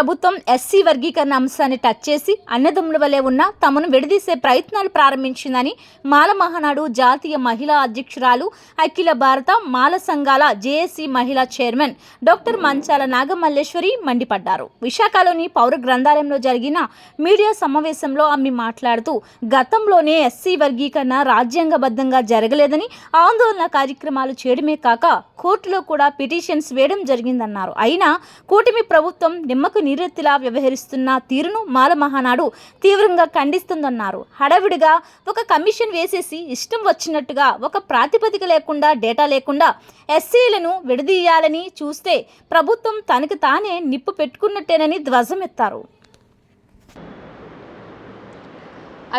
ప్రభు ప్రభుత్వం ఎస్సీ వర్గీకరణ అంశాన్ని టచ్ చేసి అన్నదమ్ముల వలె ఉన్న తమను విడదీసే ప్రయత్నాలు ప్రారంభించిందని మాల మహానాడు జాతీయ మహిళా అధ్యక్షురాలు అఖిల భారత మాల సంఘాల జేఏసీ మహిళా చైర్మన్ డాక్టర్ మంచాల నాగమల్లేశ్వరి మండిపడ్డారు. విశాఖలోని పౌర గ్రంథాలయంలో జరిగిన మీడియా సమావేశంలో ఆమె మాట్లాడుతూ గతంలోనే ఎస్సీ వర్గీకరణ రాజ్యాంగబద్ధంగా జరగలేదని ఆందోళన కార్యక్రమాలు చేయడమే కాక కోర్టులో కూడా పిటిషన్స్ వేయడం జరిగిందన్నారు. అయినా కూటమి ప్రభుత్వం నిమ్మకు నీరెత్తిలా వ్యవహరిస్తున్న తీరును మాల మహానాడు తీవ్రంగా ఖండిస్తుందన్నారు. హడావిడిగా ఒక కమిషన్ వేసేసి ఇష్టం వచ్చినట్టుగా ఒక ప్రాతిపదిక లేకుండా డేటా లేకుండా ఎస్సీలను విడదీయాలని చూస్తే ప్రభుత్వం తనకు తానే నిప్పు పెట్టుకున్నట్టేనని ధ్వజమెత్తారు.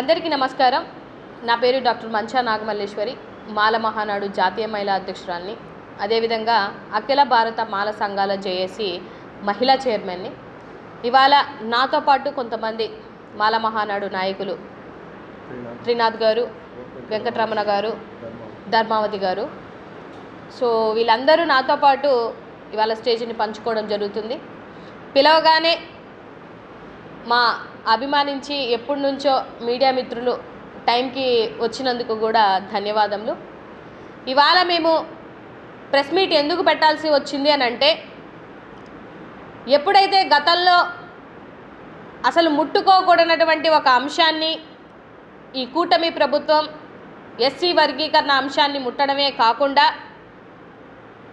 అందరికీ నమస్కారం. నా పేరు డాక్టర్ మంచా నాగమల్లేశ్వరి మాల మహానాడు జాతీయ మహిళా అధ్యక్షురాల్ని. అదేవిధంగా అఖిల భారత మాల సంఘాల జేఏసీ మహిళా చైర్మన్ని ఇవాళ నాతో పాటు కొంతమంది మాల మహానాడు నాయకులు. త్రినాథ్ గారు వెంకటరమణ గారు ధర్మావతి గారు. సో వీళ్ళందరూ నాతో పాటు ఇవాళ స్టేజ్ని పంచుకోవడం జరుగుతుంది. పిలవగానే మా అభిమానించి ఎప్పటి నుంచో మీడియా మిత్రులు టైంకి వచ్చినందుకు కూడా ధన్యవాదములు. ఇవాళ మేము ప్రెస్ మీట్ ఎందుకు పెట్టాల్సి వచ్చింది అని అంటే ఎప్పుడైతే గతంలో అసలు ముట్టుకోకూడనటువంటి ఒక అంశాన్ని ఈ కూటమి ప్రభుత్వం ఎస్సీ వర్గీకరణ అంశాన్ని ముట్టడమే కాకుండా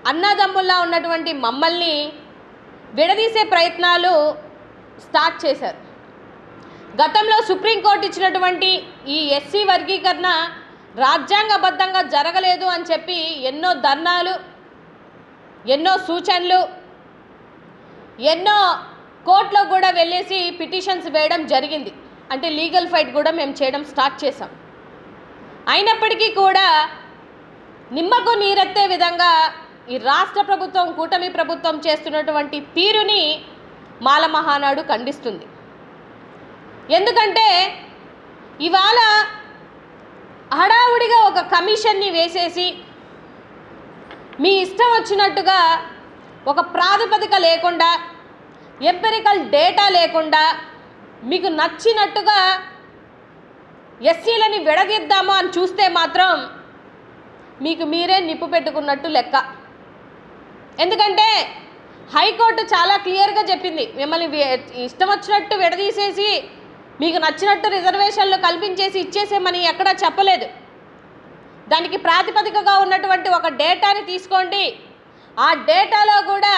అన్నదమ్ముల్లా ఉన్నటువంటి మమ్మల్ని విడదీసే ప్రయత్నాలు స్టార్ట్ చేశారు. గతంలో సుప్రీంకోర్టు ఇచ్చినటువంటి ఈ ఎస్సీ వర్గీకరణ రాజ్యాంగబద్ధంగా జరగలేదు అని చెప్పి ఎన్నో ధర్నాలు ఎన్నో సూచనలు ఎన్నో కోర్టులో కూడా వెళ్ళేసి పిటిషన్స్ వేయడం జరిగింది. అంటే లీగల్ ఫైట్ కూడా మేము చేయడం స్టార్ట్ చేసాం అయినప్పటికీ కూడా నిమ్మకు నీరెత్తే విధంగా ఈ రాష్ట్ర ప్రభుత్వం కూటమి ప్రభుత్వం చేస్తున్నటువంటి తీరుని మాల మహానాడు ఖండిస్తుంది. ఎందుకంటే ఇవాళ హడావుడిగా ఒక కమిషన్ని వేసేసి మీ ఇష్టం వచ్చినట్టుగా ఒక ప్రాతిపదిక లేకుండా ఎంపెరికల్ డేటా లేకుండా మీకు నచ్చినట్టుగా ఎస్సీలని విడదీద్దామా అని చూస్తే మాత్రం మీకు మీరే నిప్పు పెట్టుకున్నట్టు లెక్క. ఎందుకంటే హైకోర్టు చాలా క్లియర్గా చెప్పింది మిమ్మల్ని ఇష్టం వచ్చినట్టు విడదీసేసి మీకు నచ్చినట్టు రిజర్వేషన్లు కల్పించేసి ఇచ్చేసేమని ఎక్కడా చెప్పలేదు. దానికి ప్రాతిపదికగా ఉన్నటువంటి ఒక డేటాని తీసుకోండి. ఆ డేటాలో కూడా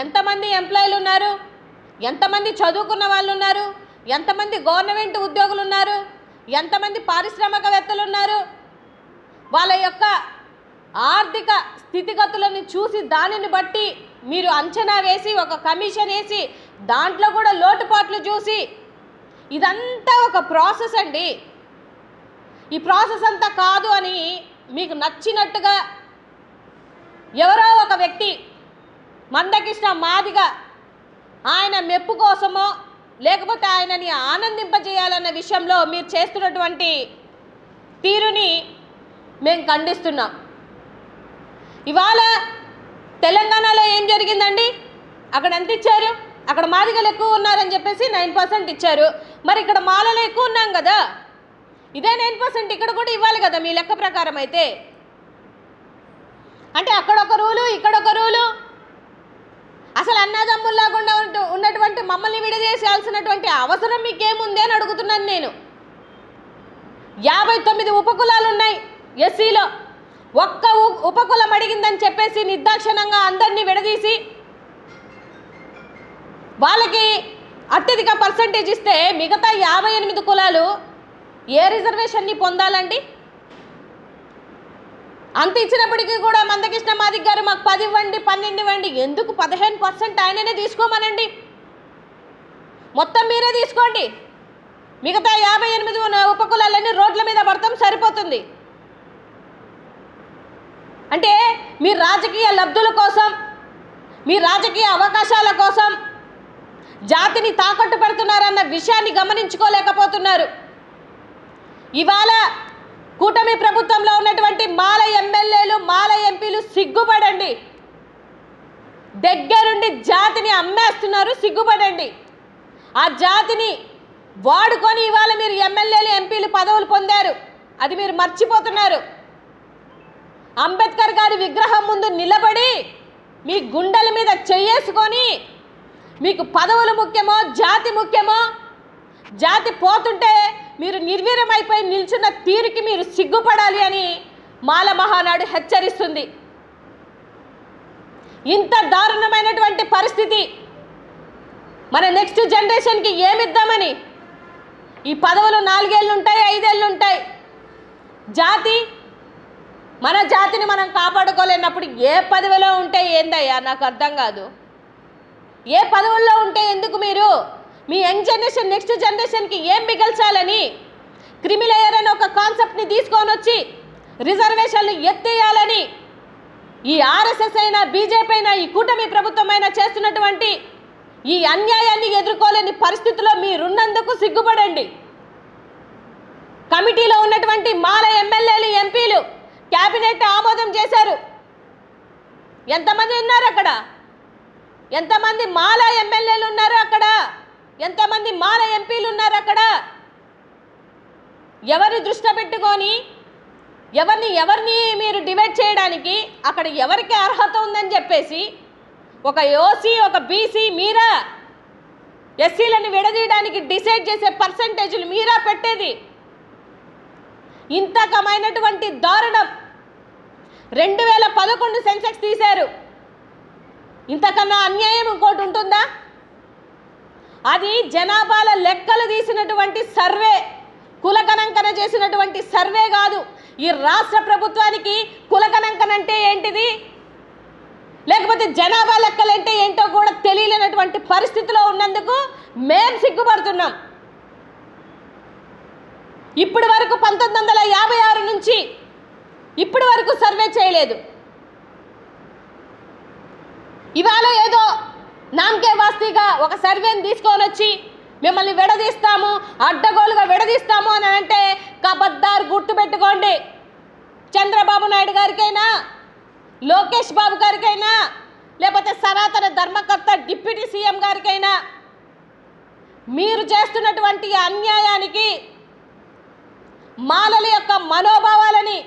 ఎంతమంది ఎంప్లాయీలు ఉన్నారు? ఎంతమంది చదువుకున్న వాళ్ళు ఉన్నారు? ఎంతమంది గవర్నమెంట్ ఉద్యోగులు ఉన్నారు? ఎంతమంది పారిశ్రామికవేత్తలు ఉన్నారు? వాళ్ళ యొక్క ఆర్థిక స్థితిగతులను చూసి దానిని బట్టి మీరు అంచనా వేసి ఒక కమిషన్ వేసి దాంట్లో కూడా లోటుపాట్లు చూసి ఇదంతా ఒక ప్రాసెస్ అండి. ఈ ప్రాసెస్ అంతా కాదు అని మీకు నచ్చినట్టుగా ఎవరో ఒక వ్యక్తి మందకృష్ణ మాదిగ ఆయన మెప్పు కోసమో లేకపోతే ఆయనని ఆనందింపజేయాలన్న విషయంలో మీరు చేస్తున్నటువంటి తీరుని మేము ఖండిస్తున్నాం. ఇవాళ తెలంగాణలో ఏం జరిగిందండి? అక్కడ ఎంత ఇచ్చారు? అక్కడ మాదిగలు ఎక్కువ ఉన్నారని చెప్పేసి నైన్ పర్సెంట్ ఇచ్చారు. మరి ఇక్కడ మాలలో ఎక్కువ ఉన్నాం కదా? ఇదే నైన్ పర్సెంట్ ఇక్కడ కూడా ఇవ్వాలి కదా మీ లెక్క ప్రకారం అయితే? అంటే అక్కడ ఒక రూలు ఇక్కడ ఒక రూలు అసలు అన్నదమ్ముల్లాగా ఉన్న ఉన్నటువంటి మమ్మల్ని విడదీసేయాల్సినటువంటి అవసరం మీకేముంది అని అడుగుతున్నాను నేను. యాభై తొమ్మిది ఉపకులాలు ఉన్నాయి ఎస్సీలో. ఒక్క ఉపకులం అడిగిందని చెప్పేసి నిర్దాక్షణంగా అందరినీ విడదీసి వాళ్ళకి అత్యధిక పర్సంటేజ్ ఇస్తే మిగతా యాభై ఎనిమిది కులాలు ఏ రిజర్వేషన్ని పొందాలండి? అంత ఇచ్చినప్పటికీ కూడా మందకృష్ణ మాదిక్ గారు మాకు పది ఇవ్వండి పన్నెండు ఇవ్వండి. ఎందుకు పదిహేను పర్సెంట్ ఆయననే తీసుకోమనండి? మొత్తం మీరే తీసుకోండి. మిగతా యాభై ఎనిమిది ఉన్న ఉపకులాలన్నీ రోడ్ల మీద పడతాం సరిపోతుంది. అంటే మీ రాజకీయ లబ్ధుల కోసం మీ రాజకీయ అవకాశాల కోసం జాతిని తాకట్టు పెడుతున్నారన్న విషయాన్ని గమనించుకోలేకపోతున్నారు. ఇవాళ కూటమి ప్రభుత్వంలో ఉన్నటువంటి మాల ఎమ్మెల్యేలు మాల ఎంపీలు సిగ్గుపడండి. దగ్గరుండి జాతిని అమ్మేస్తున్నారు సిగ్గుపడండి. ఆ జాతిని వాడుకొని ఇవాళ మీరు ఎమ్మెల్యేలు ఎంపీలు పదవులు పొందారు. అది మీరు మర్చిపోతున్నారు. అంబేద్కర్ గారి విగ్రహం ముందు నిలబడి మీ గుండెల మీద చెయ్యేసుకొని మీకు పదవులు ముఖ్యమో జాతి ముఖ్యమో జాతి పోతుంటే మీరు నిర్వీర్యమైపోయి నిల్చున్న తీరుకి మీరు సిగ్గుపడాలి అని మాల మహానాడు హెచ్చరిస్తుంది. ఇంత దారుణమైనటువంటి పరిస్థితి మన నెక్స్ట్ జనరేషన్కి ఏమిద్దామని? ఈ పదవులు నాలుగేళ్ళు ఉంటాయి ఐదేళ్ళు ఉంటాయి జాతి మన జాతిని మనం కాపాడుకోలేనప్పుడు ఏ పదవిలో ఉంటే ఏందయ్యా? నాకు అర్థం కాదు. ఏ పదవుల్లో ఉంటే ఎందుకు మీరు మీ యంగ్ జనరేషన్ నెక్స్ట్ జనరేషన్కి ఏం మిగల్చాలని క్రిమిలేయర్ అని ఒక కాన్సెప్ట్ని తీసుకొని వచ్చి రిజర్వేషన్లు ఎత్తేయాలని ఈ ఆర్ఎస్ఎస్ అయినా బీజేపీ అయినా ఈ కూటమి ప్రభుత్వం అయినా చేస్తున్నటువంటి ఈ అన్యాయాన్ని ఎదుర్కోలేని పరిస్థితిలో మీరున్నందుకు సిగ్గుపడండి. కమిటీలో ఉన్నటువంటి మాల ఎమ్మెల్యేలు ఎంపీలు క్యాబినెట్ ఆమోదం చేశారు. ఎంతమంది ఉన్నారు అక్కడ? ఎంతమంది మాల ఎమ్మెల్యేలు ఉన్నారు అక్కడ? ఎంతమంది మాల ఎంపీలు ఉన్నారు అక్కడ? ఎవరిని దృష్టి పెట్టుకొని ఎవరిని ఎవరిని మీరు డివైడ్ చేయడానికి అక్కడ ఎవరికి అర్హత ఉందని చెప్పేసి ఒక ఓసీ ఒక బీసీ మీరా ఎస్సీలను విడదీయడానికి డిసైడ్ చేసే పర్సంటేజ్లు మీరా పెట్టేది? ఇంతకమైనటువంటి దారుణం. రెండు వేల పదకొండు సెన్సెక్స్ తీశారు. ఇంతకన్నా అన్యాయం ఇంకోటి ఉంటుందా? అది జనాభాల లెక్కలు తీసినటువంటి సర్వే కులగణంకన చేసినటువంటి సర్వే కాదు. ఈ రాష్ట్ర ప్రభుత్వానికి కులగణంకన అంటే ఏంటిది? లేకపోతే జనాభా లెక్కలు అంటే ఏంటో కూడా తెలియలేనటువంటి పరిస్థితిలో ఉన్నందుకు మేం సిగ్గుపడుతున్నాం. ఇప్పటి వరకు పంతొమ్మిది వందల యాభై ఆరు నుంచి ఇప్పటి వరకు సర్వే చేయలేదు. ఇవాళ ఏదో నామకే వాస్తీగా ఒక సర్వేని తీసుకొని వచ్చి మిమ్మల్ని విడదీస్తాము అడ్డగోలుగా విడదీస్తాము అని అంటే కబద్దారు గుర్తుపెట్టుకోండి. చంద్రబాబు నాయుడు గారికైనా లోకేష్ బాబు గారికైనా లేకపోతే సనాతన ధర్మకర్త డిప్యూటీ సీఎం గారికైనా మీరు చేస్తున్నటువంటి అన్యాయానికి మాలల యొక్క మనోభావాలని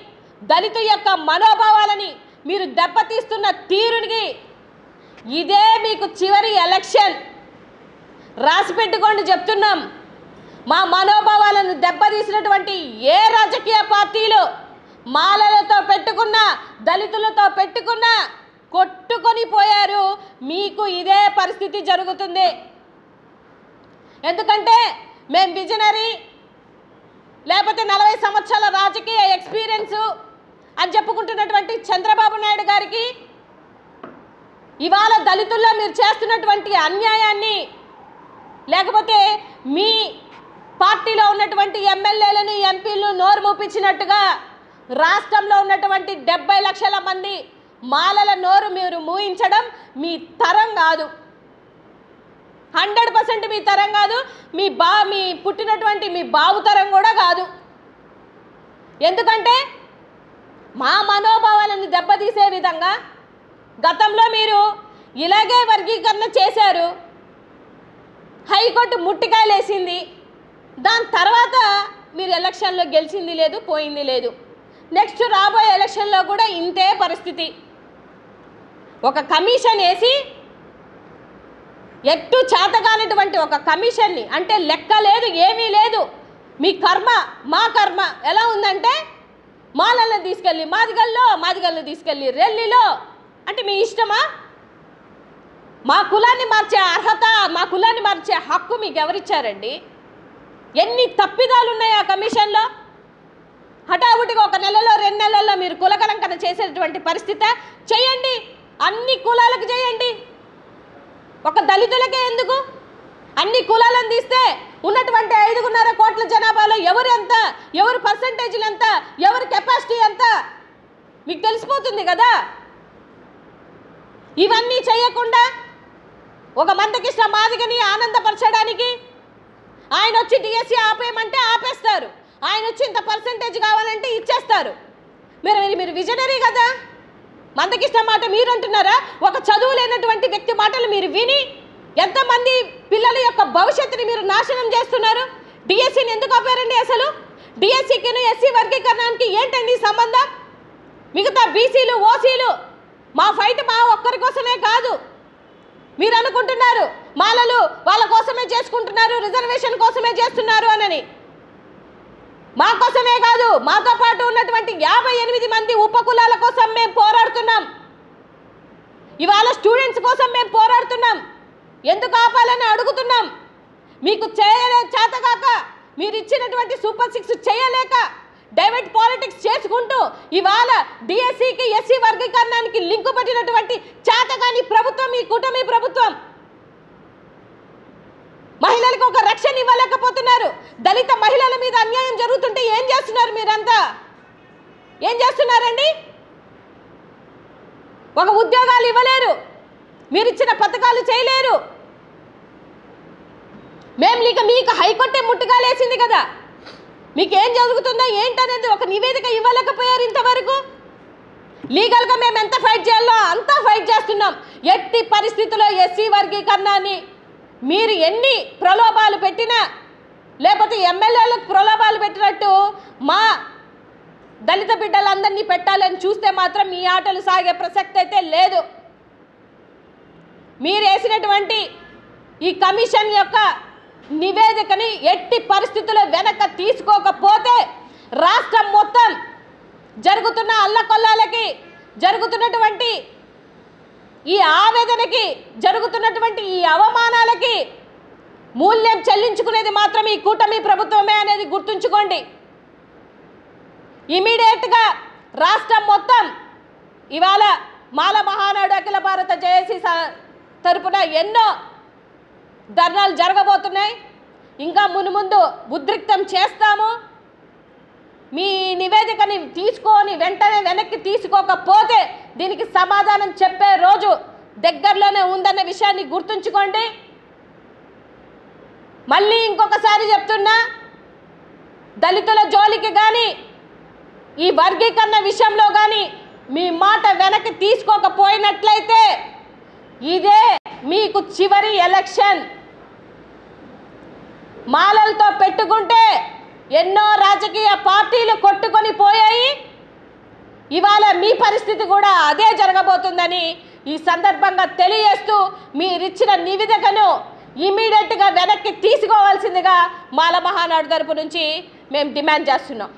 దళితు యొక్క మనోభావాలని మీరు దెబ్బతీస్తున్న తీరునికి ఇదే మీకు చివరి ఎలక్షన్. రాసి పెట్టుకోండి చెప్తున్నాం. మా మనోభావాలను దెబ్బతీసినటువంటి ఏ రాజకీయ పార్టీలు మాలలతో పెట్టుకున్న దళితులతో పెట్టుకున్న కొట్టుకొని పోయారు మీకు ఇదే పరిస్థితి జరుగుతుంది. ఎందుకంటే మేము విజనరీ లేకపోతే నలభై సంవత్సరాల రాజకీయ ఎక్స్పీరియన్స్ అని చెప్పుకుంటున్నటువంటి చంద్రబాబు నాయుడు గారికి ఇవాళ దళితుల్లో మీరు చేస్తున్నటువంటి అన్యాయాన్ని లేకపోతే మీ పార్టీలో ఉన్నటువంటి ఎమ్మెల్యేలను ఎంపీలను నోరు మూపించినట్టుగా రాష్ట్రంలో ఉన్నటువంటి డెబ్బై లక్షల మంది మాలల నోరు మీరు మూయించడం మీ తరం కాదు. హండ్రెడ్ పర్సెంట్ మీ తరం కాదు. మీ బా మీ పుట్టినటువంటి మీ బావు తరం కూడా కాదు. ఎందుకంటే మా మనోభావాలను దెబ్బతీసే విధంగా గతంలో మీరు ఇలాగే వర్గీకరణ చేశారు. హైకోర్టు ముట్టికాయలేసింది. దాని తర్వాత మీరు ఎలక్షన్లో గెలిచింది లేదు పోయింది లేదు. నెక్స్ట్ రాబోయే ఎలక్షన్లో కూడా ఇంతే పరిస్థితి. ఒక కమిషన్ వేసి ఎట్టు చేతగానటువంటి ఒక కమిషన్ని అంటే లెక్క లేదు ఏమీ లేదు. మీ కర్మ మా కర్మ ఎలా ఉందంటే మాలల్ని తీసుకెళ్ళి మాదిగల్లో మాదిగల్ని తీసుకెళ్ళి రెల్లిలో అంటే మీ ఇష్టమా? మా కులాన్ని మార్చే అర్హత మా కులాన్ని మార్చే హక్కు మీకు ఎవరిచ్చారండి? ఎన్ని తప్పిదాలు ఉన్నాయి ఆ కమిషన్లో? హఠావుటిగా ఒక నెలలో రెండు నెలల్లో మీరు కులకలంకన చేసేటువంటి పరిస్థితి? చేయండి. అన్ని కులాలకు చేయండి. ఒక దళితులకే ఎందుకు? అన్ని కులాలను తీస్తే ఉన్నటువంటి ఐదుగున్నర కోట్ల జనాభాలో ఎవరు ఎంత? ఎవరు పర్సంటేజ్లు ఎంత? ఎవరి కెపాసిటీ ఎంత? మీకు తెలిసిపోతుంది కదా? ఇవన్నీ చేయకుండా ఒక మందకిష్ట మాదిగని ఆనందపరచడానికి ఆయన వచ్చి డిఎస్సి ఆపేయమంటే ఆపేస్తారు. ఆయన వచ్చి ఇంత పర్సంటేజ్ కావాలంటే ఇచ్చేస్తారు. మీరు మీరు విజనరీ కదా? మందకిష్ట మాట మీరు అంటున్నారా ఒక చదువు లేనటువంటి వ్యక్తి మాటలు మీరు విని ఎంతమంది పిల్లల యొక్క భవిష్యత్తుని మీరు నాశనం చేస్తున్నారు? డిఎస్సిని ఎందుకు ఆపారండి అసలు? డిఎస్సికిను ఎస్సీ వర్గీకరణానికి ఏంటండి సంబంధం? మిగతా బీసీలు ఓసీలు మా ఫైట్ మా ఒక్కరి కోసమే కాదు. మీరు అనుకుంటున్నారు మాలలు వాళ్ళ కోసమే చేసుకుంటున్నారు రిజర్వేషన్ కోసమే చేస్తున్నారు అనని. మా కోసమే కాదు మాతో పాటు ఉన్నటువంటి యాభై ఎనిమిది మంది ఉపకులాల కోసం మేము పోరాడుతున్నాం. ఇవాళ స్టూడెంట్స్ కోసం మేము పోరాడుతున్నాం. ఎందుకు ఆపాలని అడుగుతున్నాం. మీకు చేయలే చేతగాక మీరు ఇచ్చినటువంటి సూపర్ సిక్స్ చేయలేక డైవర్ట్ పాలిటిక్స్ చేసుకుంటూ ఇవాళ డిఎస్సికి ఎస్సీ వర్గీకరణానికి లింకు పట్టినటువంటి చేతగాని ప్రభుత్వం ఈ కూటమి ప్రభుత్వం. మహిళలకు ఒక రక్షణ ఇవ్వలేకపోతున్నారు. దళిత మహిళల మీద అన్యాయం జరుగుతుంటే ఏం చేస్తున్నారు మీరంతా? ఏం చేస్తున్నారండి? ఒక ఉద్యోగాలు ఇవ్వలేరు. మీరిచ్చిన పథకాలు చేయలేరు. మేము ఇక మీకు హైకోర్టే ముట్టుగాలేసింది కదా. మీకేం జరుగుతుందో ఏంటనేది ఒక నివేదిక ఇవ్వలేకపోయారు ఇంతవరకు? లీగల్గా మేము ఎంత ఫైట్ చేయాలో అంతా ఫైట్ చేస్తున్నాం. ఎట్టి పరిస్థితుల్లో ఎస్సీ వర్గీకరణాన్ని మీరు ఎన్ని ప్రలోభాలు పెట్టినా లేకపోతే ఎమ్మెల్యేలకు ప్రలోభాలు పెట్టినట్టు మా దళిత బిడ్డలందరినీ పెట్టాలని చూస్తే మాత్రం మీ ఆటలు సాగే ప్రసక్తి అయితే లేదు. మీరు వేసినటువంటి ఈ కమిషన్ యొక్క నివేదికని ఎట్టి పరిస్థితుల్లో వెనక తీసుకోకపోతే రాష్ట్రం మొత్తం జరుగుతున్న అల్లకొల్లాలకి జరుగుతున్నటువంటి ఈ ఆవేదనకి జరుగుతున్నటువంటి ఈ అవమానాలకి మూల్యం చెల్లించుకునేది మాత్రం ఈ కూటమి ప్రభుత్వమే అనేది గుర్తుంచుకోండి. ఇమీడియట్గా రాష్ట్రం మొత్తం ఇవాళ మాల మహానాడు అఖిల భారత జేఏసీ తరపున ఎన్నో ధర్నాలు జరగబోతున్నాయి. ఇంకా మునుముందు ఉద్రిక్తం చేస్తాము. మీ నివేదికని తీసుకొని వెంటనే వెనక్కి తీసుకోకపోతే దీనికి సమాధానం చెప్పే రోజు దగ్గరలోనే ఉందన్న విషయాన్ని గుర్తుంచుకోండి. మళ్ళీ ఇంకొకసారి చెప్తున్నా దళితుల జోలికి కానీ ఈ వర్గీకరణ విషయంలో కానీ మీ మాట వెనక్కి తీసుకోకపోయినట్లయితే ఇదే మీకు చివరి ఎలక్షన్. మాలలతో పెట్టుకుంటే ఎన్నో రాజకీయ పార్టీలు కొట్టుకొని పోయాయి. ఇవాళ మీ పరిస్థితి కూడా అదే జరగబోతుందని ఈ సందర్భంగా తెలియజేస్తూ మీరిచ్చిన నివేదికను ఇమీడియట్గా వెనక్కి తీసుకోవాల్సిందిగా మాల మహానాడు తరపు నుంచి మేము డిమాండ్ చేస్తున్నాం.